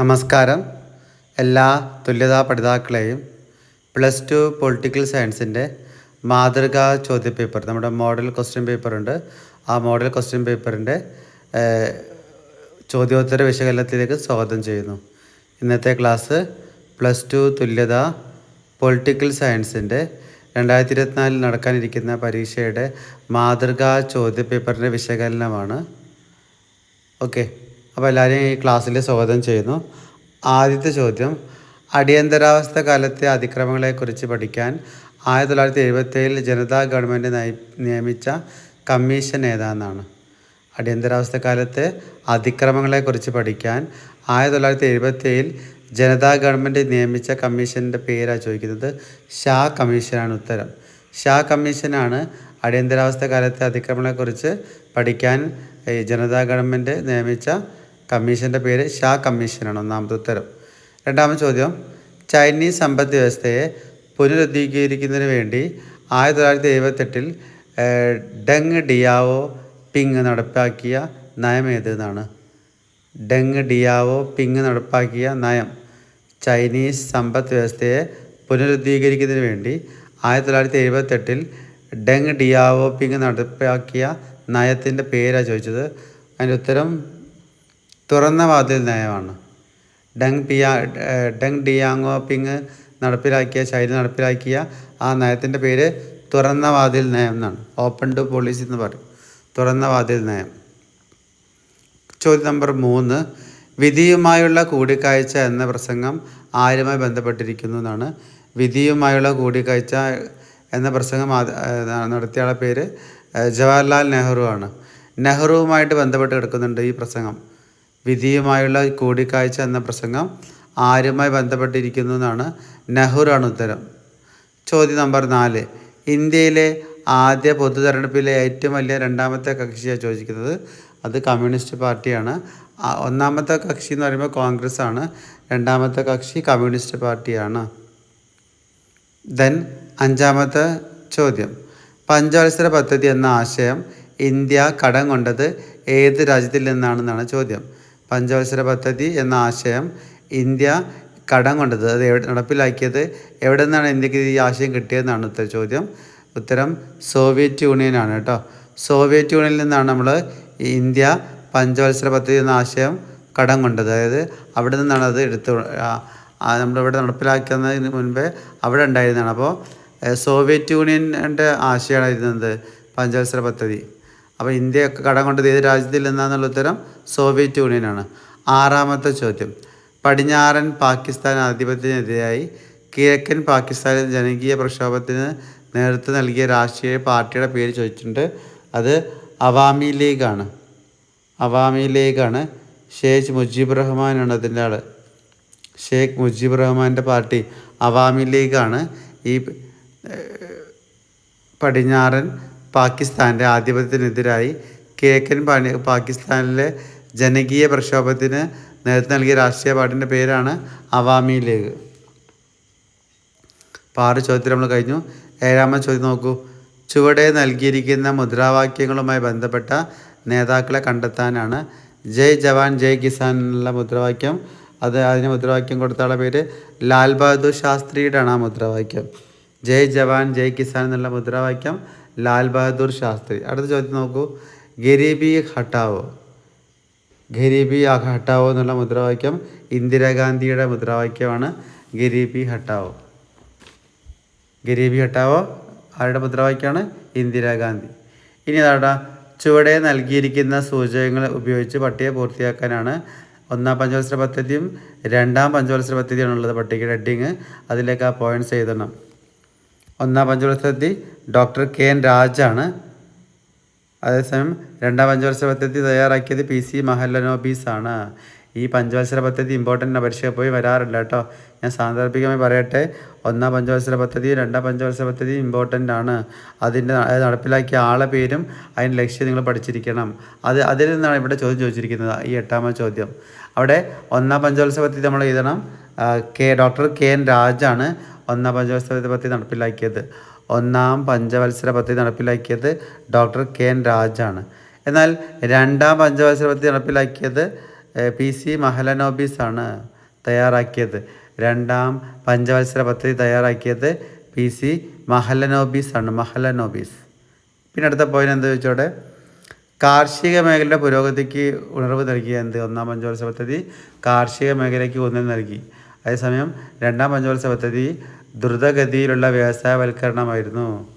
നമസ്കാരം. എല്ലാ തുല്യതാ പഠിതാക്കളെയും പ്ലസ് ടു പൊളിറ്റിക്കൽ സയൻസിന്റെ മാതൃകാ ചോദ്യപേപ്പർ നമ്മുടെ മോഡൽ ക്വസ്റ്റ്യൻ പേപ്പറുണ്ട്. ആ മോഡൽ ക്വസ്റ്റ്യൻ പേപ്പറിന്റെ ചോദ്യോത്തര വിശകലനത്തിലേക്ക് സ്വാഗതം ചെയ്യുന്നു. ഇന്നത്തെ ക്ലാസ് പ്ലസ് ടു തുല്യത പൊളിറ്റിക്കൽ സയൻസിന്റെ രണ്ടായിരത്തി ഇരുപത്തിനാലിൽ നടക്കാനിരിക്കുന്ന പരീക്ഷയുടെ മാതൃകാ ചോദ്യപേപ്പറിന്റെ വിശകലനമാണ്. ഓക്കെ. അപ്പോൾ എല്ലാവരെയും ഈ ക്ലാസ്സിൽ സ്വാഗതം ചെയ്യുന്നു. ആദ്യത്തെ ചോദ്യം അടിയന്തരാവസ്ഥ കാലത്തെ അതിക്രമങ്ങളെക്കുറിച്ച് പഠിക്കാൻ ആയിരത്തി തൊള്ളായിരത്തി എഴുപത്തേഴിൽ ജനതാ ഗവൺമെന്റ് നയി നിയമിച്ച കമ്മീഷൻ ഏതാണെന്നാണ് അടിയന്തരാവസ്ഥ കാലത്തെ അതിക്രമങ്ങളെക്കുറിച്ച് പഠിക്കാൻ ആയിരത്തി തൊള്ളായിരത്തി എഴുപത്തേഴിൽ ജനതാ ഗവൺമെന്റ് നിയമിച്ച കമ്മീഷന്റെ പേരാണ് ചോദിക്കുന്നത് ഷാ കമ്മീഷനാണ് ഉത്തരം. ഷാ കമ്മീഷനാണ് അടിയന്തരാവസ്ഥ കാലത്തെ അതിക്രമങ്ങളെക്കുറിച്ച് പഠിക്കാൻ ജനതാ ഗവൺമെന്റ് നിയമിച്ച കമ്മീഷന്റെ പേര് ഷാ കമ്മീഷനാണ് ഒന്നാമത്തെ ഉത്തരം. രണ്ടാമത്തെ ചോദ്യം ചൈനീസ് സമ്പദ് വ്യവസ്ഥയെ പുനരുദ്ധീകരിക്കുന്നതിന് വേണ്ടി ആയിരത്തി തൊള്ളായിരത്തി എഴുപത്തെട്ടിൽ ഡെങ് ഡിയാവോ പിങ് നടപ്പാക്കിയ നയം ഏതെന്നാണ്? ഡെങ് ഡിയാവോ പിങ് നടപ്പാക്കിയ നയം ചൈനീസ് സമ്പദ് വ്യവസ്ഥയെ പുനരുദ്ധീകരിക്കുന്നതിന് വേണ്ടി ആയിരത്തി തൊള്ളായിരത്തി എഴുപത്തെട്ടിൽ ഡെങ് ഡിയാവോ പിങ് നടപ്പാക്കിയ നയത്തിന്റെ പേരാണ് ചോദിച്ചത്. അതിന്റെ ഉത്തരം തുറന്ന വാതിൽ നയമാണ്. ഡങ് പിയാ ഡങ് ഡിയാങ്ങോ പിങ് നടപ്പിലാക്കിയ ചൈന നടപ്പിലാക്കിയ ആ നയത്തിന്റെ പേര് തുറന്ന വാതിൽ നയം എന്നാണ്. ഓപ്പൺ ടു പോളിസി എന്ന് പറയും. തുറന്ന വാതിൽ നയം. ചോദ്യം നമ്പർ മൂന്ന്. വിധിയുമായുള്ള കൂടിക്കാഴ്ച എന്ന പ്രസംഗം ആരുമായി ബന്ധപ്പെട്ടിരിക്കുന്നു എന്നാണ്. വിധിയുമായുള്ള കൂടിക്കാഴ്ച എന്ന പ്രസംഗം നടത്തിയാളുടെ പേര് ജവഹർലാൽ നെഹ്റു ആണ് നെഹ്റുവുമായിട്ട് ബന്ധപ്പെട്ട് കിടക്കുന്നുണ്ട് ഈ പ്രസംഗം. വിധിയുമായുള്ള കൂടിക്കാഴ്ച എന്ന പ്രസംഗം ആരുമായി ബന്ധപ്പെട്ടിരിക്കുന്നു എന്നാണ് നെഹ്റാണ് ഉത്തരം. ചോദ്യം നമ്പർ നാല്. ഇന്ത്യയിലെ ആദ്യ പൊതു തെരഞ്ഞെടുപ്പിലെ ഏറ്റവും വലിയ രണ്ടാമത്തെ കക്ഷിയാണ് ചോദിക്കുന്നത്. അത് കമ്മ്യൂണിസ്റ്റ് പാർട്ടിയാണ്. ഒന്നാമത്തെ കക്ഷി എന്ന് പറയുമ്പോൾ കോൺഗ്രസ് ആണ് രണ്ടാമത്തെ കക്ഷി കമ്മ്യൂണിസ്റ്റ് പാർട്ടിയാണ്. ദെൻ അഞ്ചാമത്തെ ചോദ്യം. പഞ്ചവത്സര പദ്ധതി എന്ന ആശയം ഇന്ത്യ കടം കൊണ്ടത് ഏത് രാജ്യത്തിൽ നിന്നാണെന്നാണ് ചോദ്യം. പഞ്ചവത്സര പദ്ധതി എന്ന ആശയം ഇന്ത്യ കടം കൊണ്ടത് അത് എവിടെ നടപ്പിലാക്കിയത് എവിടെ നിന്നാണ് ഇന്ത്യയ്ക്ക് ഈ ആശയം കിട്ടിയതെന്നാണ് ഉത്തര ചോദ്യം. ഉത്തരം സോവിയറ്റ് യൂണിയനാണ് കേട്ടോ. സോവിയറ്റ് യൂണിയനിൽ നിന്നാണ് നമ്മൾ ഇന്ത്യ പഞ്ചവത്സര പദ്ധതി എന്ന ആശയം കടം കൊണ്ടത്. അതായത് അവിടെ നിന്നാണ് അത് എടുത്ത് നമ്മളിവിടെ നടപ്പിലാക്കുന്നതിന് മുൻപേ അവിടെ ഉണ്ടായിരുന്നതാണ്. അപ്പോൾ സോവിയറ്റ് യൂണിയന്റെ ആശയമാണ് ഇരുന്നത് പഞ്ചവത്സര പദ്ധതി. അപ്പോൾ ഇന്ത്യ കടം കൊണ്ടത് ഏത് രാജ്യത്തിൽ നിന്നാണെന്നുള്ള ഉത്തരം? സോവിയറ്റ് യൂണിയനാണ്. ആറാമത്തെ ചോദ്യം. പടിഞ്ഞാറൻ പാകിസ്ഥാൻ ആധിപത്യത്തിനെതിരായി കിഴക്കൻ പാകിസ്ഥാനിൽ ജനകീയ പ്രക്ഷോഭത്തിന് നേതൃത്വം നൽകിയ രാഷ്ട്രീയ പാർട്ടിയുടെ പേര് ചോദിച്ചിട്ടുണ്ട്. അത് അവാമി ലീഗാണ്. അവാമി ലീഗാണ് ഷേഖ് മുജീബ് റഹ്മാനാണ് അതിന്റെ ആൾ ഷേഖ് മുജീബ് റഹ്മാന്റെ പാർട്ടി അവാമി ലീഗാണ്. ഈ പടിഞ്ഞാറൻ പാകിസ്ഥാന്റെ ആധിപത്യത്തിനെതിരായി കിഴക്കൻ പണി പാകിസ്ഥാനിലെ ജനകീയ പ്രക്ഷോഭത്തിന് നേതൃത്വം നൽകിയ രാഷ്ട്രീയ പാർട്ടിന്റെ പേരാണ് അവാമി ലീഗ്. അപ്പോൾ ആറ് ചോദ്യത്തിൽ നമ്മൾ കഴിഞ്ഞു. ഏഴാമത്തെ ചോദ്യം നോക്കൂ. ചുവടെ നൽകിയിരിക്കുന്ന മുദ്രാവാക്യങ്ങളുമായി ബന്ധപ്പെട്ട നേതാക്കളെ കണ്ടെത്താനാണ് ജയ് ജവാൻ ജയ് കിസാൻ എന്നുള്ള മുദ്രാവാക്യം. അത് അതിന് മുദ്രാവാക്യം കൊടുത്ത ആളുടെ പേര് ലാൽ ബഹദൂർ ശാസ്ത്രിയുടെ ആണ് ആ മുദ്രാവാക്യം. ജയ് ജവാൻ ജയ് കിസാൻ എന്നുള്ള മുദ്രാവാക്യം ലാൽ ബഹദൂർ ശാസ്ത്രി. അടുത്ത ചോദ്യം നോക്കൂ. ഗരീബി ഹട്ടാവോ? ഗരീബി ഹട്ടാവോ എന്നുള്ള മുദ്രാവാക്യം ഇന്ദിരാഗാന്ധിയുടെ മുദ്രാവാക്യമാണ്. ഗരീബി ഹട്ടാവോ? ഗരീബി ഹട്ടാവോ? ആരുടെ മുദ്രാവാക്യമാണ്? ഇന്ദിരാഗാന്ധി. ഇനി അതാടാ ചുവടെ നൽകിയിരിക്കുന്ന സൂചകങ്ങൾ ഉപയോഗിച്ച് പട്ടിക പൂർത്തിയാക്കാനാണ് ഒന്നാം പഞ്ചവത്സര പദ്ധതിയും രണ്ടാം പഞ്ചവത്സര പദ്ധതിയാണുള്ളത് പട്ടികയുടെ ഹെഡിങ്. അതിലേക്ക് ആ പോയിന്റ്സ് എഴുതണം. ഒന്നാം പഞ്ചവത്സര പദ്ധതി ഡോക്ടർ കെ എൻ രാജാണ്. അതേസമയം രണ്ടാം പഞ്ചവത്സര പദ്ധതി തയ്യാറാക്കിയത് പി സി മഹല്ലനോബീസ് ആണ് ഈ പഞ്ചവത്സര പദ്ധതി ഇമ്പോർട്ടന്റ് പരീക്ഷയിൽ പോയി വരാറില്ല കേട്ടോ. ഞാൻ സാന്ദർഭികമായി പറയട്ടെ ഒന്നാം പഞ്ചവത്സര പദ്ധതി രണ്ടാം പഞ്ചവത്സര പദ്ധതി ഇമ്പോർട്ടന്റ് ആണ്. അതിന്റെ അത് നടപ്പിലാക്കിയ ആളെ പേരും അതിന്റെ ലക്ഷ്യം നിങ്ങൾ പഠിച്ചിരിക്കണം. അത് അതിൽ നിന്നാണ് ഇവിടെ ചോദ്യം ചോദിച്ചിരിക്കുന്നത് ഈ എട്ടാമത്തെ ചോദ്യം. അവിടെ ഒന്നാം പഞ്ചവത്സര പദ്ധതി നമ്മൾ എഴുതണം. കെ ഡോക്ടർ കെ എൻ രാജാണ്. ഒന്നാം പഞ്ചവത്സര പദ്ധതി നടപ്പിലാക്കിയത്. ഒന്നാം പഞ്ചവത്സര പദ്ധതി നടപ്പിലാക്കിയത് ഡോക്ടർ കെ എൻ രാജാണ്. എന്നാൽ രണ്ടാം പഞ്ചവത്സര പദ്ധതി നടപ്പിലാക്കിയത് പി സി മഹലനോബീസ് ആണ് തയ്യാറാക്കിയത്. രണ്ടാം പഞ്ചവത്സര പദ്ധതി തയ്യാറാക്കിയത് പി സി മഹലനോബീസ് ആണ് മഹലനോബീസ്. പിന്നെ അടുത്ത പോയിന്റ് എന്താ ചോദിച്ചോടെ? കാർഷിക മേഖലയുടെ പുരോഗതിക്ക് ഉണർവ് നൽകിയ എന്ത്? ഒന്നാം പഞ്ചവത്സര പദ്ധതി കാർഷിക മേഖലയ്ക്ക് ഊന്നൽ നൽകി. അതേസമയം രണ്ടാം പഞ്ചവത്സര പദ്ധതി ദ്രുതഗതിയിലുള്ള വ്യവസായവൽക്കരണമായിരുന്നു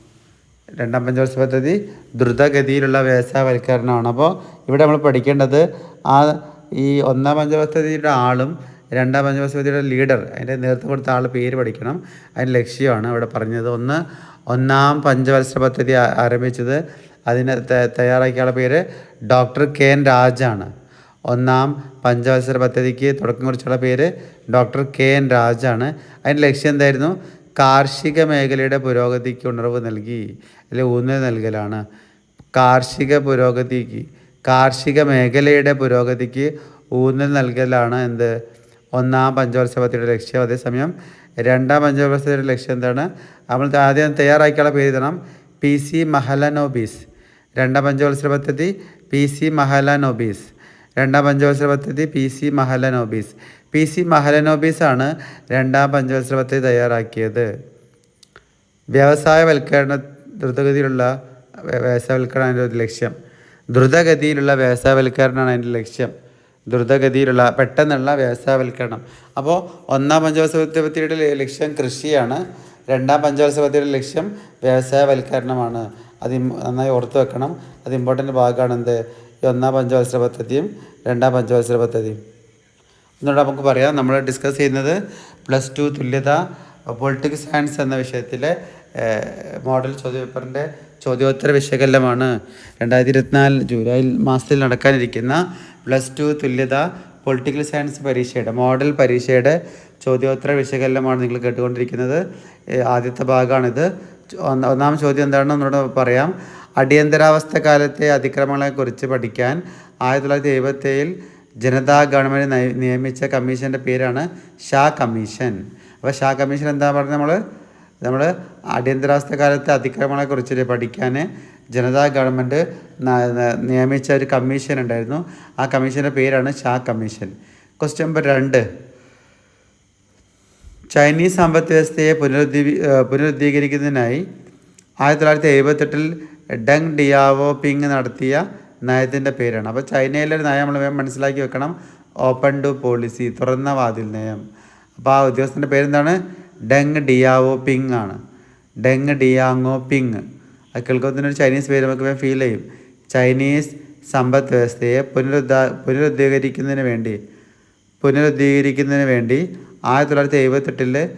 രണ്ടാം പഞ്ചവത്സര പദ്ധതി ദ്രുതഗതിയിലുള്ള വ്യവസായവൽക്കരണമാണ് അപ്പോൾ ഇവിടെ നമ്മൾ പഠിക്കേണ്ടത് ആ ഈ ഒന്നാം പഞ്ചവത്സരയുടെ ആളും രണ്ടാം പഞ്ചവത്സരയുടെ ലീഡർ അതിന്റെ നേതൃത്വം കൊടുത്ത ആൾ പേര് പഠിക്കണം. അതിന്റെ ലക്ഷ്യമാണ് ഇവിടെ പറഞ്ഞത്. ഒന്ന് ഒന്നാം പഞ്ചവത്സര പദ്ധതി ആരംഭിച്ചത്. അതിനെ തയ്യാറാക്കിയ ആളുടെ പേര് ഡോക്ടർ കെ എൻ രാജാണ്. ഒന്നാം പഞ്ചവത്സര പദ്ധതിക്ക് തുടക്കം കുറിച്ചുള്ള പേര് ഡോക്ടർ കെ എൻ രാജാണ്. അതിന്റെ ലക്ഷ്യം എന്തായിരുന്നു? കാർഷിക മേഖലയുടെ പുരോഗതിക്ക് ഉണർവ് നൽകി അല്ലെ ഊന്നൽ നൽകലാണ്. കാർഷിക പുരോഗതിക്ക് കാർഷിക മേഖലയുടെ പുരോഗതിക്ക് ഊന്നൽ നൽകലാണ് എന്ത്? ഒന്നാം പഞ്ചവത്സര പദ്ധതിയുടെ ലക്ഷ്യം. അതേസമയം രണ്ടാം പഞ്ചവത്സരയുടെ ലക്ഷ്യം എന്താണ്? നമ്മൾ ആദ്യം തയ്യാറാക്കിയുള്ള പേര് തരണം പി സി മഹലനോബീസ് രണ്ടാം പഞ്ചവത്സര പദ്ധതി പി സി മഹലനോബീസ് രണ്ടാം പഞ്ചവത്സര പദ്ധതി P C Mahalanobis. P C Mahalanobis ആണ് രണ്ടാം പഞ്ചവത്സര പദ്ധതി തയ്യാറാക്കിയത്. വ്യവസായവൽക്കരണ ദ്രുതഗതിയിലുള്ള വ്യ- വ്യവസായവൽക്കരണം അതിന്റെ ഒരു ലക്ഷ്യം. ദ്രുതഗതിയിലുള്ള വ്യവസായവൽക്കരണമാണ് അതിന്റെ ലക്ഷ്യം. ദ്രുതഗതിയിലുള്ള പെട്ടെന്നുള്ള വ്യവസായവൽക്കരണം. അപ്പോൾ ഒന്നാം പഞ്ചവത്സര പദ്ധതിയുടെ ലക്ഷ്യം കൃഷിയാണ്. രണ്ടാം പഞ്ചവത്സര പദ്ധതിയുടെ ലക്ഷ്യം വ്യവസായവൽക്കരണമാണ്. അത് നന്നായി ഓർത്ത് വെക്കണം അത് ഇമ്പോർട്ടന്റ് ഭാഗമാണ് എന്ത് ഒന്നാം പഞ്ചവത്സര പദ്ധതിയും രണ്ടാം പഞ്ചവത്സര പദ്ധതിയും. ഒന്നുകൂടെ നമുക്ക് പറയാം. നമ്മൾ ഡിസ്കസ് ചെയ്യുന്നത് പ്ലസ് ടു തുല്യത പൊളിറ്റിക്സ് സയൻസ് എന്ന വിഷയത്തിലെ മോഡൽ ചോദ്യപേപ്പറിന്റെ ചോദ്യോത്തര വിശകലനമാണ്. രണ്ടായിരത്തി ഇരുപത്തിനാല് ജൂലൈ മാസത്തിൽ നടക്കാനിരിക്കുന്ന പ്ലസ് ടു തുല്യത പൊളിറ്റിക്കൽ സയൻസ് പരീക്ഷയുടെ മോഡൽ പരീക്ഷയുടെ ചോദ്യോത്തര വിശകലനമാണ് നിങ്ങൾ കേട്ടുകൊണ്ടിരിക്കുന്നത്. ആദ്യത്തെ ഭാഗമാണിത്. ഒന്നാം ചോദ്യം എന്താണെന്ന് ഒന്നുകൂടെ പറയാം. അടിയന്തരാവസ്ഥ കാലത്തെ അതിക്രമങ്ങളെക്കുറിച്ച് പഠിക്കാൻ ആയിരത്തി തൊള്ളായിരത്തി എഴുപത്തേഴിൽ ജനതാ ഗവൺമെന്റ് നിയമിച്ച കമ്മീഷന്റെ പേരാണ് ഷാ കമ്മീഷൻ. അപ്പോൾ ഷാ കമ്മീഷൻ എന്താ പറഞ്ഞത് നമ്മൾ നമ്മൾ അടിയന്തരാവസ്ഥ കാലത്തെ അതിക്രമങ്ങളെക്കുറിച്ച് പഠിക്കാൻ ജനതാ ഗവൺമെന്റ് നിയമിച്ച ഒരു കമ്മീഷൻ ഉണ്ടായിരുന്നു. ആ കമ്മീഷന്റെ പേരാണ് ഷാ കമ്മീഷൻ. ക്വസ്റ്റ്യൻ നമ്പർ രണ്ട്. ചൈനീസ് സമ്പദ് വ്യവസ്ഥയെ പുനരുദ്ധീ പുനരുദ്ധീകരിക്കുന്നതിനായി ആയിരത്തി തൊള്ളായിരത്തി എഴുപത്തെട്ടിൽ ഡങ് ഡിയാവോ പിങ് നടത്തിയ നയത്തിന്റെ പേരാണ്. അപ്പോൾ ചൈനയിലെ ഒരു നയം നമ്മൾ മനസ്സിലാക്കി വെക്കണം. ഓപ്പൺ ടു പോളിസി തുറന്ന വാതിൽ നയം. അപ്പോൾ ആ ഉദ്യോഗസ്ഥന്റെ പേരെന്താണ്? ഡങ് ഡിയാവോ പിങ് ആണ്. ഡങ് ഡിയാങ്ങോ പിങ്. അത് കേൾക്കുമ്പോൾ തന്നെ ഒരു ചൈനീസ് പേര് നമുക്ക് വേഗം ഫീൽ ചെയ്യും. ചൈനീസ് സമ്പദ് വ്യവസ്ഥയെ പുനരുദ്ധാ പുനരുദ്ധീകരിക്കുന്നതിന് വേണ്ടി പുനരുദ്ധീകരിക്കുന്നതിന് വേണ്ടി ആയിരത്തി തൊള്ളായിരത്തി എഴുപത്തെട്ടിൽ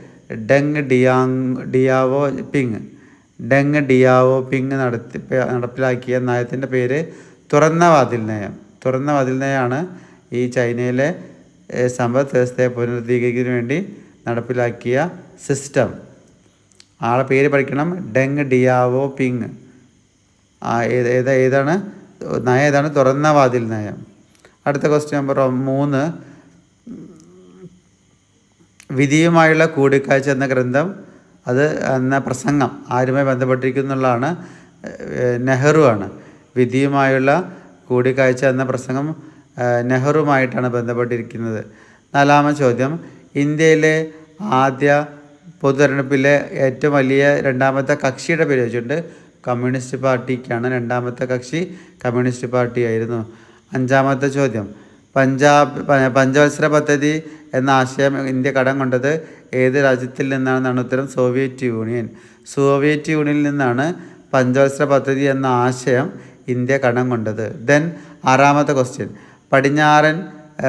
ഡെങ് ഡിയാങ് ഡിയാവോ പിങ് ഡെങ് ഡിയാവോ പിങ് നടത്തി നടപ്പിലാക്കിയ നയത്തിന്റെ പേര് തുറന്ന വാതിൽ നയം. തുറന്ന വാതിൽ നയമാണ് ഈ ചൈനയിലെ സമ്പദ് വ്യവസ്ഥയെ പുനരുദ്ധീകരിക്കുന്നതിന് വേണ്ടി നടപ്പിലാക്കിയ സിസ്റ്റം. ആളെ പേര് പഠിക്കണം. ഡെങ് ഡിയാവോ പിങ്. ഏത് ഏതാണ്? നയം ഏതാണ്? തുറന്ന വാതിൽ നയം. അടുത്ത ക്വസ്റ്റ്യൻ നമ്പർ മൂന്ന്. വിധിയുമായുള്ള കൂടിക്കാഴ്ച എന്ന ഗ്രന്ഥം അത് എന്ന പ്രസംഗം ആരുമായി ബന്ധപ്പെട്ടിരിക്കുന്നുള്ളതാണ് നെഹ്റു ആണ് വിധിയുമായുള്ള കൂടിക്കാഴ്ച എന്ന പ്രസംഗം നെഹ്റുമായിട്ടാണ് ബന്ധപ്പെട്ടിരിക്കുന്നത്. നാലാമത്തെ ചോദ്യം ഇന്ത്യയിലെ ആദ്യ പൊതു തെരഞ്ഞെടുപ്പിലെ ഏറ്റവും വലിയ രണ്ടാമത്തെ കക്ഷിയുടെ പേര് വെച്ചിട്ടുണ്ട് കമ്മ്യൂണിസ്റ്റ് പാർട്ടിക്കാണ് രണ്ടാമത്തെ കക്ഷി കമ്മ്യൂണിസ്റ്റ് പാർട്ടി ആയിരുന്നു അഞ്ചാമത്തെ ചോദ്യം പഞ്ചാബ് പഞ്ചവത്സര പദ്ധതി എന്ന ആശയം ഇന്ത്യ കടം കൊണ്ടത് ഏത് രാജ്യത്തിൽ നിന്നാണെന്നാണ് ഉത്തരം? Soviet union. സോവിയറ്റ് യൂണിയനിൽ നിന്നാണ് പഞ്ചവത്സര പദ്ധതി എന്ന ആശയം ഇന്ത്യ കടം കൊണ്ടത്. ദെൻ ആറാമത്തെ ക്വസ്റ്റ്യൻ. പടിഞ്ഞാറൻ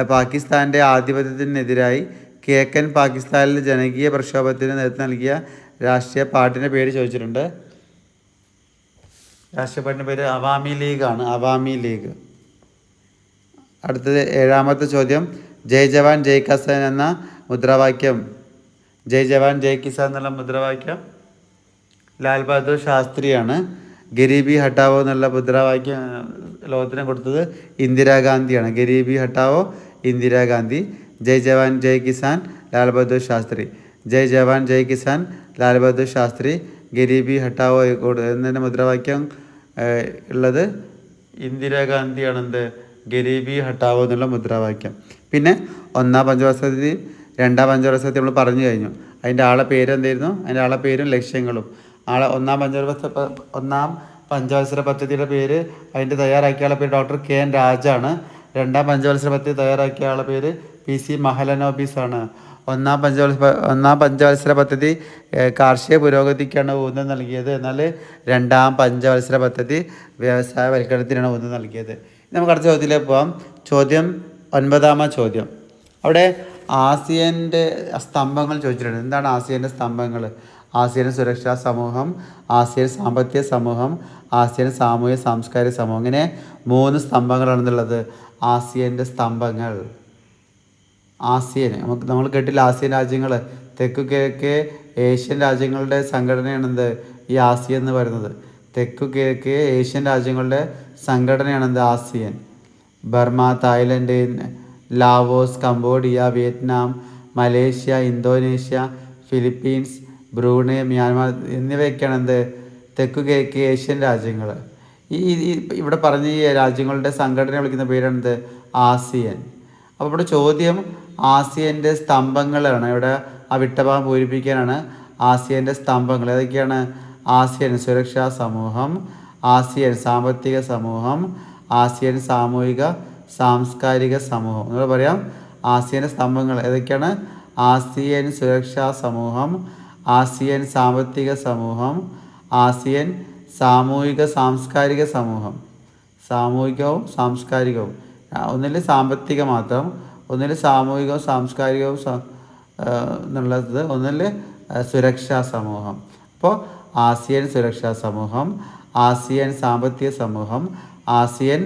പാകിസ്ഥാന്റെ ആധിപത്യത്തിനെതിരായി കിഴക്കൻ പാകിസ്ഥാനിൽ ജനകീയ പ്രക്ഷോഭത്തിന് നേതൃത്വം നൽകിയ രാഷ്ട്രീയ പാർട്ടിന്റെ പേര് ചോദിച്ചിട്ടുണ്ട്. രാഷ്ട്രീയ പാർട്ടിന്റെ പേര് അവാമി ലീഗാണ്. അവാമി ലീഗ്. അടുത്തത് ഏഴാമത്തെ ചോദ്യം. ജയ് ജവാൻ ജയ് കിസാൻ എന്ന മുദ്രാവാക്യം. ജയ് ജവാൻ ജയ് കിസാൻ എന്നുള്ള മുദ്രാവാക്യം ലാൽ ബഹദൂർ ശാസ്ത്രിയാണ്. ഗരീബി ഹട്ടാവോ എന്നുള്ള മുദ്രാവാക്യം ലോകത്തിന് കൊടുത്തത് ഇന്ദിരാഗാന്ധിയാണ്. ഗരീബി ഹട്ടാവോ ഇന്ദിരാഗാന്ധി. ജയ് ജവാൻ ജയ് കിസാൻ ലാൽ ബഹദൂർ ശാസ്ത്രി. ജയ് ജവാൻ ജയ് കിസാൻ ലാൽ ബഹദൂർ ശാസ്ത്രി. ഗരീബി ഹട്ടാവോ എന്നതിന്റെ മുദ്രാവാക്യം ഉള്ളത് ഇന്ദിരാഗാന്ധിയാണ് എന്ത് ഗരീബി ഹട്ടാവോ എന്നുള്ള മുദ്രാവാക്യം. പിന്നെ ഒന്നാം പഞ്ചവത്സരത്തിൽ രണ്ടാം പഞ്ചവത്സരത്തിൽ നമ്മൾ പറഞ്ഞു കഴിഞ്ഞു. അതിന്റെ ആളെ പേര് എന്തായിരുന്നു? അതിന്റെ ആളെ പേരും ലക്ഷ്യങ്ങളും. ആളെ ഒന്നാം പഞ്ചവത്സര ഒന്നാം പഞ്ചവത്സര പദ്ധതിയുടെ പേര് അതിന്റെ തയ്യാറാക്കിയ ആളെ പേര് ഡോക്ടർ കെ എൻ രാജാണ്. രണ്ടാം പഞ്ചവത്സര പദ്ധതി തയ്യാറാക്കിയ ആളെ പേര് പി സി മഹലനോബീസ് ആണ് ഒന്നാം പഞ്ചവത്സര ഒന്നാം പഞ്ചവത്സര പദ്ധതി കാർഷിക പുരോഗതിക്കാണ് ഊന്നൽ നൽകിയത്. എന്നാൽ രണ്ടാം പഞ്ചവത്സര പദ്ധതി വ്യവസായവൽക്കരണത്തിനാണ് ഊന്നൽ നൽകിയത്. നമുക്ക് അടുത്ത ചോദ്യത്തിലേക്ക് പോകാം ചോദ്യം ഒൻപതാമ ചോദ്യം. അവിടെ ആസിയന്റെ സ്തംഭങ്ങൾ ചോദിച്ചിട്ടുണ്ട്. എന്താണ് ആസിയന്റെ സ്തംഭങ്ങൾ? ആസിയൻ സുരക്ഷാ സമൂഹം ആസിയൻ സാമ്പത്തിക സമൂഹം ആസിയൻ സാമൂഹ്യ സാംസ്കാരിക സമൂഹം. ഇങ്ങനെ മൂന്ന് സ്തംഭങ്ങളാണെന്നുള്ളത് ആസിയന്റെ സ്തംഭങ്ങൾ. ആസിയൻ. നമുക്ക് നമ്മൾ കേട്ടില്ല ആസിയൻ രാജ്യങ്ങൾ. തെക്കു കിഴക്ക് ഏഷ്യൻ രാജ്യങ്ങളുടെ സംഘടനയാണെന്ത്? ഈ ആസിയ എന്ന് പറയുന്നത്. തെക്കു കിഴക്ക് ഏഷ്യൻ രാജ്യങ്ങളുടെ സംഘടനയാണെന്ത് ASEAN Burma Thailand Laos Cambodia Vietnam Malaysia Indonesia Philippines Brunei Myanmar എന്നിവയൊക്കെയാണ് എന്ത്? തെക്കു കിഴക്ക് ഏഷ്യൻ രാജ്യങ്ങൾ. ഈ ഇവിടെ പറഞ്ഞ ഈ രാജ്യങ്ങളുടെ സംഘടന വിളിക്കുന്ന പേരാണെന്ത് ആസിയൻ. അപ്പോൾ ഇവിടെ ചോദ്യം ആസിയന്റെ സ്തംഭങ്ങളാണ്. ഇവിടെ ആ വിട്ടഭാഗം പൂരിപ്പിക്കാനാണ് ആസിയന്റെ സ്തംഭങ്ങൾ. ഏതൊക്കെയാണ് ആസിയൻ സുരക്ഷാ സമൂഹം ആസിയൻ സാമ്പത്തിക സമൂഹം ആസിയൻ സാമൂഹിക സാംസ്കാരിക സമൂഹം. നിങ്ങൾ പറയാം ആസിയൻ സ്തംഭങ്ങൾ ഏതൊക്കെയാണ്? ആസിയൻ സുരക്ഷാ സമൂഹം ആസിയൻ സാമ്പത്തിക സമൂഹം ആസിയൻ സാമൂഹിക സാംസ്കാരിക സമൂഹം. സാമൂഹികവും സാംസ്കാരികവും. ഒന്നിൽ സാമ്പത്തിക മാത്രം ഒന്നിൽ സാമൂഹികവും സാംസ്കാരികവും എന്നുള്ളത് ഒന്നിൽ സുരക്ഷാ സമൂഹം. അപ്പോൾ ആസിയൻ സുരക്ഷാ സമൂഹം ആസിയൻ സാമ്പത്തിക സമൂഹം ആസിയൻ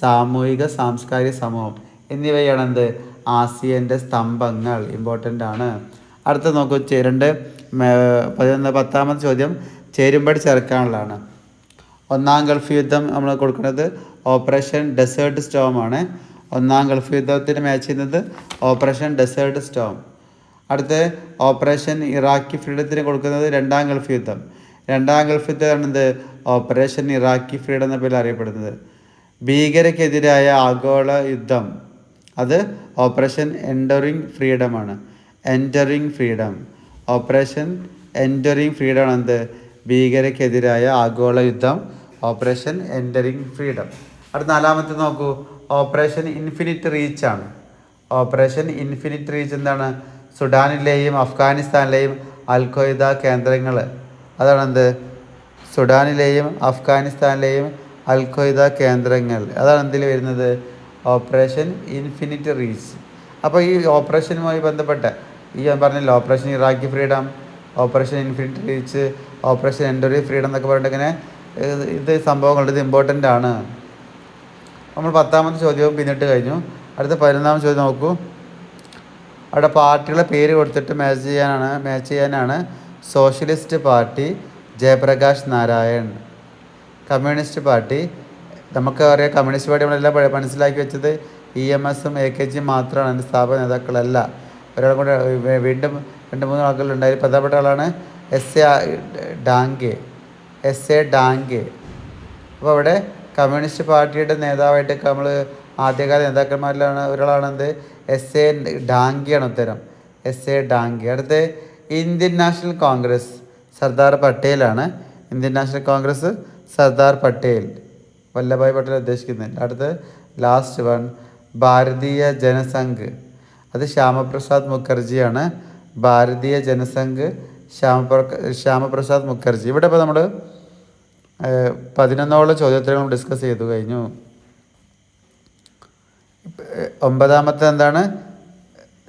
സാമൂഹിക സാംസ്കാരിക സമൂഹം എന്നിവയാണ് എന്ത് ആസിയന്റെ സ്തംഭങ്ങൾ ഇമ്പോർട്ടന്റ് ആണ്. അടുത്ത നോക്കൂ രണ്ട് പതിനൊന്ന് പത്താമത്തെ ചോദ്യം ചേരുമ്പടി ചേർക്കാനുള്ളതാണ്. ഒന്നാം ഗൾഫ് യുദ്ധം നമ്മൾ കൊടുക്കുന്നത് ഓപ്പറേഷൻ ഡെസേർട്ട് സ്റ്റോം ആണ്. ഒന്നാം ഗൾഫ് യുദ്ധത്തിന് മാച്ച് ചെയ്യുന്നത് ഓപ്പറേഷൻ ഡെസേർട്ട് സ്റ്റോം. അടുത്ത് ഓപ്പറേഷൻ ഇറാഖി ഫ്രീഡത്തിന് കൊടുക്കുന്നത് രണ്ടാം ഗൾഫ് യുദ്ധം. രണ്ടാം ഗൾഫ് യുദ്ധമാണ് എന്ത് ഓപ്പറേഷൻ ഇറാഖി ഫ്രീഡം എന്ന പേരിൽ അറിയപ്പെടുന്നത്. ഭീകരക്കെതിരായ ആഗോള യുദ്ധം. അത് operation enduring ഫ്രീഡമാണ് Enduring Freedom Operation Enduring Freedom ആണ് എന്ത്? ഭീകരക്കെതിരായ ആഗോള യുദ്ധം. ഓപ്പറേഷൻ എൻഡറിങ് ഫ്രീഡം അടുത്ത നാലാമത്തെ നോക്കൂ. ഓപ്പറേഷൻ ഇൻഫിനിറ്റ് റീച്ച് ആണ്. ഓപ്പറേഷൻ ഇൻഫിനിറ്റ് റീച്ച് എന്താണ്? സുഡാനിലെയും അഫ്ഗാനിസ്ഥാനിലെയും അൽഖ്വയ്ദ കേന്ദ്രങ്ങൾ അതാണ് എന്ത് സുഡാനിലെയും അഫ്ഗാനിസ്ഥാനിലെയും അൽ ഖ്വയ്ദ കേന്ദ്രങ്ങൾ. അതാണ് എന്തിൽ വരുന്നത്? Operation Infinite Reach. അപ്പോൾ ഈ ഓപ്പറേഷനുമായി ബന്ധപ്പെട്ട ഈ ഞാൻ പറഞ്ഞില്ല Operation Iraqi Freedom Operation Infinite Reach Operation Enduring Freedom എന്നൊക്കെ പറഞ്ഞിട്ട് ഇങ്ങനെ ഇത് സംഭവങ്ങളുടെ ഇത് ഇമ്പോർട്ടന്റ് ആണ്. നമ്മൾ പത്താമത്തെ ചോദ്യവും പിന്നിട്ട് കഴിഞ്ഞു. അടുത്ത പതിനൊന്നാമത്തെ ചോദ്യം നോക്കൂ. അവിടെ പാർട്ടികളെ പേര് കൊടുത്തിട്ട് മാച്ച് ചെയ്യാനാണ് മാച്ച് ചെയ്യാനാണ് Socialist Party Jayaprakash Narayan. Communist Party. നമുക്ക് അറിയാം കമ്മ്യൂണിസ്റ്റ് പാർട്ടി നമ്മളെല്ലാം മനസ്സിലാക്കി വെച്ചത് ഇ എം എസും എ കെ ജിയും മാത്രമാണ് അതിന്റെ സ്ഥാപന നേതാക്കളല്ല. ഒരാളും കൂടെ വീണ്ടും രണ്ട് മൂന്ന് ആളുകളുണ്ടായി പ്രധാനപ്പെട്ട ആളാണ് S A Dange. S A Dange. അപ്പോൾ അവിടെ കമ്മ്യൂണിസ്റ്റ് പാർട്ടിയുടെ നേതാവായിട്ട് നമ്മൾ ആദ്യകാല നേതാക്കന്മാരിലാണ് ഒരാളാണെന്ത്? എസ് എ ഡാങ്കിയാണ് ഉത്തരം. S A Dange. അടുത്ത് Indian National Congress Sardar പട്ടേലാണ്. Indian National Congress Sardar Patel. Vallabhbhai Patel ഉദ്ദേശിക്കുന്നുണ്ട് അടുത്ത ലാസ്റ്റ് വൺ ഭാരതീയ ജനസംഘ്. അത് ശ്യാമപ്രസാദ് മുഖർജിയാണ്. ഭാരതീയ ജനസംഘ് ശ്യാമപ്ര ശ്യാമപ്രസാദ് മുഖർജി. ഇവിടെ ഇപ്പോൾ നമ്മൾ പതിനൊന്നോളം ചോദ്യോത്തരങ്ങൾ ഡിസ്കസ് ചെയ്തു കഴിഞ്ഞു. ഒമ്പതാമത്തെ എന്താണ്?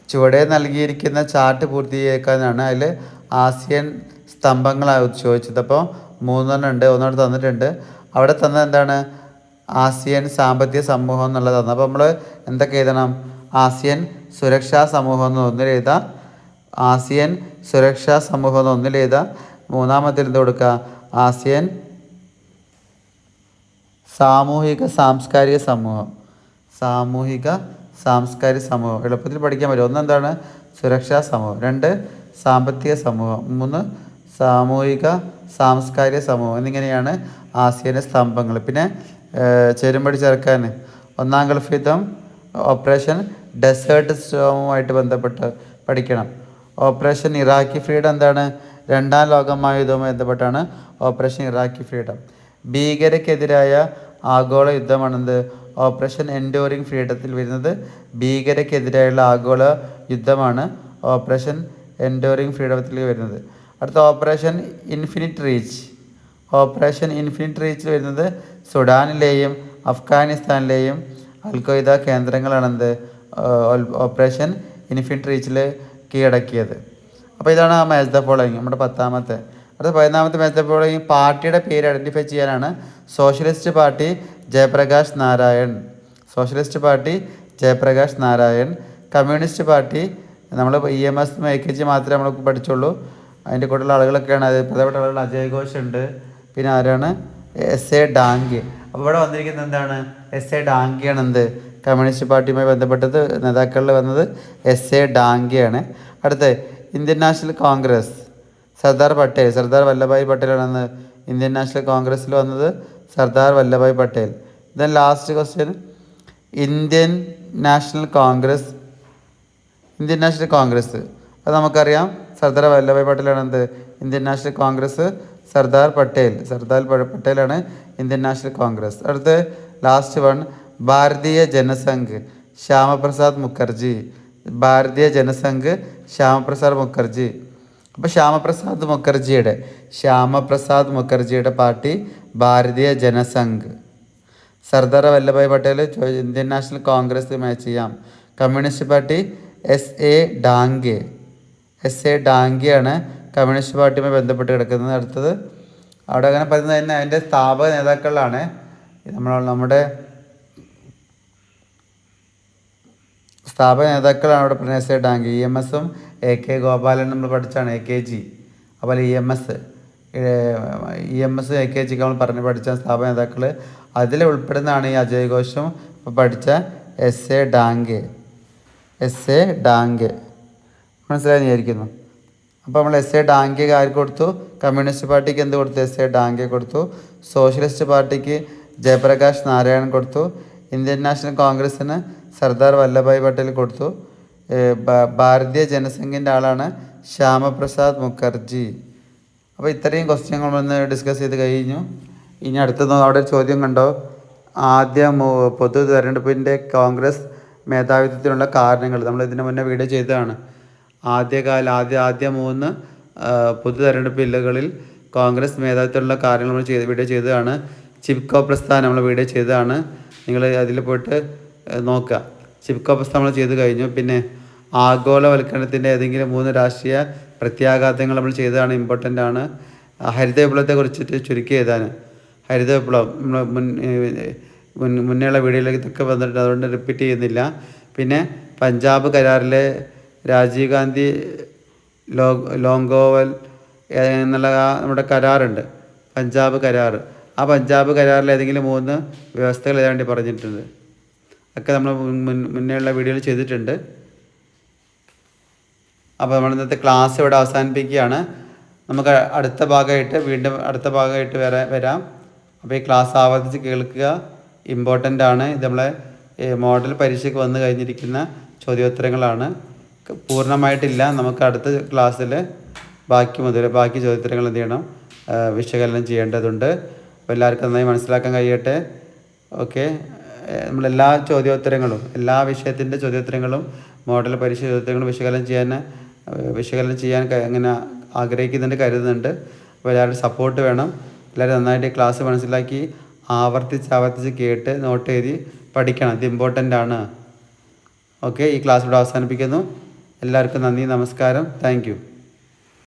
ചുവടെ നൽകിയിരിക്കുന്ന ചാർട്ട് പൂർത്തീകരിക്കാനാണ് അതിൽ ആസിയൻ സ്തംഭങ്ങളാണ് ചോദിച്ചത് അപ്പോൾ മൂന്നെണ്ണം ഉണ്ട് ഒന്നോട് തന്നിട്ടുണ്ട്. അവിടെ തന്നത് എന്താണ്? ആസിയൻ സാമ്പത്തിക സമൂഹം എന്നുള്ളത് തന്നു അപ്പോൾ നമ്മൾ എന്തൊക്കെ എഴുതണം? ആസിയൻ സുരക്ഷാ സമൂഹം എന്ന് ഒന്നിൽ എഴുതാം. ആസിയൻ സുരക്ഷാ സമൂഹം എന്ന് ഒന്നിൽ എഴുതാം. മൂന്നാമത്തിൽ എന്ത് കൊടുക്കുക? ആസിയൻ സാമൂഹിക സാംസ്കാരിക സമൂഹം. സാമൂഹിക സാംസ്കാരിക സമൂഹം. എളുപ്പത്തിൽ പഠിക്കാൻ പറ്റും. ഒന്നെന്താണ് സുരക്ഷാ സമൂഹം. രണ്ട് സാമ്പത്തിക സമൂഹം. മൂന്ന് സാമൂഹിക സാംസ്കാരിക സമൂഹം. എന്നിങ്ങനെയാണ് ആസിയന്റെ സ്തംഭങ്ങൾ. പിന്നെ ചേരുമ്പടി ചേർക്കാൻ ഒന്നാം ഗൾഫ് യുദ്ധം ഓപ്പറേഷൻ ഡെസേർട്ട് സ്റ്റോമുമായിട്ട് ബന്ധപ്പെട്ട് പഠിക്കണം. ഓപ്പറേഷൻ ഇറാഖി ഫ്രീഡം എന്താണ്? രണ്ടാം ലോക മഹായുദ്ധവുമായി ബന്ധപ്പെട്ടാണ് ഓപ്പറേഷൻ ഇറാഖി ഫ്രീഡം. ഭീകരക്കെതിരായ ആഗോള യുദ്ധമാണെന്ത്? ഓപ്പറേഷൻ എൻഡോറിങ് ഫ്രീഡത്തിൽ വരുന്നത് ഭീകരക്കെതിരായുള്ള ആഗോള യുദ്ധമാണ് ഓപ്പറേഷൻ എൻഡോറിങ് ഫ്രീഡത്തിൽ വരുന്നത്. അടുത്ത Operation Infinite Reach. Operation Infinite റീച്ചിൽ വരുന്നത് സുഡാനിലെയും അഫ്ഗാനിസ്ഥാനിലെയും അൽക്കൊയ്ത കേന്ദ്രങ്ങളാണെന്ത് ഓപ്പറേഷൻ ഇൻഫിനിറ്റ് റീച്ചിൽ കീഴടക്കിയത്. അപ്പോൾ ഇതാണ് ആ മാച്ച് ദ ഫോളോയിങ് നമ്മുടെ പത്താമത്തെ. അടുത്ത പതിനാമത്തെ മാച്ച് ദ ഫോളോയിങ് പാർട്ടിയുടെ പേര് ഐഡന്റിഫൈ ചെയ്യാനാണ് Socialist Party Jayaprakash Narayan. Socialist Party Jayaprakash Narayan. Communist Party നമ്മൾ E M S A K G മാത്രമേ നമ്മൾ പഠിച്ചുള്ളൂ. അതിന്റെ കൂടെയുള്ള ആളുകളൊക്കെയാണ് അത് പ്രധാനപ്പെട്ട ആളുകൾ അജയ് ഘോഷ് ഉണ്ട്. പിന്നെ ആരാണ്? S A Dange. അപ്പോൾ ഇവിടെ വന്നിരിക്കുന്നത് എന്താണ്? എസ് എ ഡാങ്കെയാണ് എന്ത്? കമ്മ്യൂണിസ്റ്റ് പാർട്ടിയുമായി ബന്ധപ്പെട്ടത് നേതാക്കളിൽ വന്നത് എസ് എ ഡാങ്കെയാണ്. അടുത്ത Indian National Congress. Sardar Patel. Sardar Vallabhbhai പട്ടേലാണെന്ന് Indian National കോൺഗ്രസ്സിൽ വന്നത്. Sardar Vallabhbhai Patel. Then last question Indian National Congress Indian National Congress അത് നമുക്കറിയാം. സർദാർ വല്ലഭായ് പട്ടേലാണ് എന്ത് Indian National Congress Sardar Patel. Sardar പട്ടേലാണ് Indian National Congress അടുത്ത് last one ഭാരതീയ ജനസംഘ് ശ്യാമപ്രസാദ് മുഖർജി. ഭാരതീയ ജനസംഘ് ശ്യാമപ്രസാദ് മുഖർജി. അപ്പോൾ ശ്യാമപ്രസാദ് മുഖർജിയുടെ ശ്യാമപ്രസാദ് മുഖർജിയുടെ party Bharatiya Jana Sangh. Sardar Vallabhbhai Patel Indian National Congress match ചെയ്യാം. Communist party S A Dange S A ഡാങ്കെയാണ് communist പാർട്ടിയുമായി ബന്ധപ്പെട്ട് കിടക്കുന്നത്. അടുത്തത് അവിടെ അങ്ങനെ പറയുന്നത് തന്നെ അതിന്റെ സ്ഥാപക നേതാക്കളിലാണ് നമ്മൾ നമ്മുടെ സ്ഥാപക നേതാക്കളാണ് അവിടെ എ ഡാങ്കെ ഇ എം എസും എ കെ ഗോപാലൻ നമ്മൾ പഠിച്ചാണ് എ കെ ജി. അതുപോലെ E M S E M S A K G Kamal പറഞ്ഞ് പഠിച്ച സ്ഥാപന നേതാക്കൾ അതിൽ ഉൾപ്പെടുന്നതാണ് ഈ അജയ് ഘോഷും പഠിച്ച S A Dange S A Dange മനസ്സിലായി വിചാരിക്കുന്നു. അപ്പോൾ നമ്മൾ എസ് എ ഡാങ്കെ ആർക്ക് കൊടുത്തു? കമ്മ്യൂണിസ്റ്റ് പാർട്ടിക്ക് എന്ത് കൊടുത്തു? എസ് എ ഡാങ്കെ കൊടുത്തു. സോഷ്യലിസ്റ്റ് പാർട്ടിക്ക് ജയപ്രകാശ് നാരായണൻ കൊടുത്തു. ഇന്ത്യൻ നാഷണൽ കോൺഗ്രസ്സിന് സർദാർ വല്ലഭായ് പട്ടേൽ കൊടുത്തു. ഭാരതീയ ജനസംഘിന്റെ ആളാണ് ശ്യാമപ്രസാദ് മുഖർജി. അപ്പോൾ ഇത്രയും ക്വസ്റ്റ്യങ്ങൾ നമ്മളൊന്ന് ഡിസ്കസ് ചെയ്ത് കഴിഞ്ഞു. ഇനി അടുത്തത് അവിടെ ചോദ്യം കണ്ടോ? ആദ്യ പൊതു തെരഞ്ഞെടുപ്പിന്റെ കോൺഗ്രസ് മേധാവിത്വത്തിനുള്ള കാരണങ്ങൾ. നമ്മൾ ഇതിന് മുന്നേ വീഡിയോ ചെയ്തതാണ്. ആദ്യകാല ആദ്യ ആദ്യ മൂന്ന് പൊതു തെരഞ്ഞെടുപ്പ് ജില്ലകളിൽ കോൺഗ്രസ് മേധാവിത്വത്തിലുള്ള കാര്യങ്ങൾ നമ്മൾ ചെയ്ത് വീഡിയോ ചെയ്തതാണ്. ചിപ്കോ പ്രസ്ഥാനം നമ്മൾ വീഡിയോ ചെയ്തതാണ്. നിങ്ങൾ അതിൽ പോയിട്ട് നോക്കുക. ചിപ്കോ പ്രസ്ഥാനം നമ്മൾ ചെയ്ത് കഴിഞ്ഞു. പിന്നെ ആഗോളവൽക്കരണത്തിന്റെ ഏതെങ്കിലും മൂന്ന് രാഷ്ട്രീയ പ്രത്യാഘാതങ്ങൾ നമ്മൾ ചെയ്തതാണ് ഇമ്പോർട്ടന്റ് ആണ്. ഹരിത വിപ്ലവത്തെ കുറിച്ചിട്ട് ചുരുക്കി എഴുതാൻ ഹരിത വിപ്ലവം നമ്മൾ മുൻ മുൻ മുന്നേയുള്ള വീഡിയോയിലേക്ക് ഇതൊക്കെ വന്നിട്ട് അതുകൊണ്ട് റിപ്പീറ്റ് ചെയ്യുന്നില്ല. പിന്നെ പഞ്ചാബ് കരാറിലെ രാജീവ് ഗാന്ധി ലോ ലോങ്കോവൽ എന്നുള്ള നമ്മുടെ കരാറുണ്ട്. പഞ്ചാബ് കരാർ ആ പഞ്ചാബ് കരാറിൽ ഏതെങ്കിലും മൂന്ന് വ്യവസ്ഥകൾ ഏതാണ്ട് പറഞ്ഞിട്ടുണ്ട്. ഒക്കെ നമ്മൾ മുന്നേയുള്ള വീഡിയോയിൽ ചെയ്തിട്ടുണ്ട്. അപ്പോൾ നമ്മൾ ഇന്നത്തെ ക്ലാസ് ഇവിടെ അവസാനിപ്പിക്കുകയാണ്. നമുക്ക് അടുത്ത ഭാഗമായിട്ട് വീണ്ടും അടുത്ത ഭാഗമായിട്ട് വരെ വരാം. അപ്പോൾ ഈ ക്ലാസ് ആവർത്തിച്ച് കേൾക്കുക. ഇമ്പോർട്ടന്റ് ആണ്. ഇത് നമ്മളെ മോഡൽ പരീക്ഷയ്ക്ക് വന്നു കഴിഞ്ഞിരിക്കുന്ന ചോദ്യോത്തരങ്ങളാണ്. പൂർണമായിട്ടില്ല. നമുക്ക് അടുത്ത ക്ലാസ്സിൽ ബാക്കി മുതൽ ബാക്കി ചോദ്യോത്തരങ്ങൾ എന്ത് ചെയ്യണം? വിശകലനം ചെയ്യേണ്ടതുണ്ട്. അപ്പോൾ എല്ലാവർക്കും നന്നായി മനസ്സിലാക്കാൻ കഴിയട്ടെ. ഓക്കെ. നമ്മളെല്ലാ ചോദ്യോത്തരങ്ങളും എല്ലാ വിഷയത്തിന്റെ ചോദ്യോത്തരങ്ങളും മോഡൽ പരീക്ഷ ചോദ്യോത്തരങ്ങളും വിശകലനം ചെയ്യാൻ വിശകലനം ചെയ്യാൻ അങ്ങനെ ആഗ്രഹിക്കുന്നുണ്ട് കരുതുന്നുണ്ട്. അപ്പോൾ എല്ലാവരുടെ സപ്പോർട്ട് വേണം. എല്ലാവരും നന്നായിട്ട് ക്ലാസ് മനസ്സിലാക്കി ആവർത്തിച്ച് ആവർത്തിച്ച് കേട്ട് നോട്ട് എഴുതി പഠിക്കണം. ഇത് ഇമ്പോർട്ടന്റ് ആണ്. ഓക്കെ ഈ ക്ലാസ് ഇവിടെ അവസാനിപ്പിക്കുന്നു. എല്ലാവർക്കും നന്ദി നമസ്കാരം. താങ്ക്